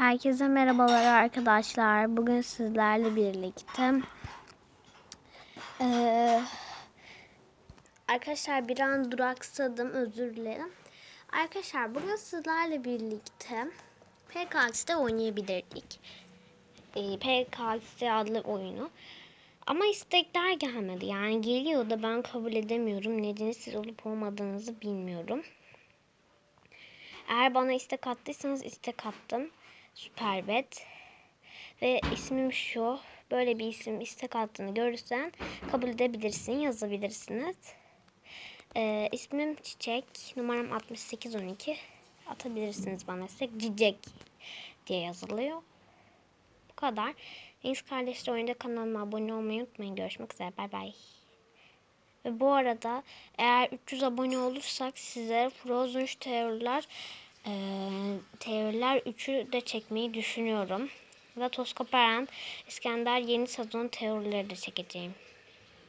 Herkese merhabalar arkadaşlar. Bugün sizlerle birlikte eee, arkadaşlar bir an duraksadım özür dilerim. Arkadaşlar bugün sizlerle birlikte PKX'de oynayabilirdik. Eee PKX adlı oyunu. Ama istekler gelmedi. Yani geliyor da ben kabul edemiyorum. Nedeni siz olup olmadığınızı bilmiyorum. Eğer bana istek attıysanız istek attım. Süperbet. Ve ismim şu. Böyle bir isim istek attığını görürsen kabul edebilirsin, yazabilirsiniz. Ee, ismim Çiçek. Numaram 6812. Atabilirsiniz bana istek. Cicek diye yazılıyor. Bu kadar. Deniz Kardeşler Oyunda kanalıma abone olmayı unutmayın. Görüşmek üzere. Bay bay. Ve bu arada eğer 300 abone olursak sizlere Frozen teoriler e, teoriler 3'ü de çekmeyi düşünüyorum. Ve Toskaperen İskender yeni sezon teorileri de çekeceğim.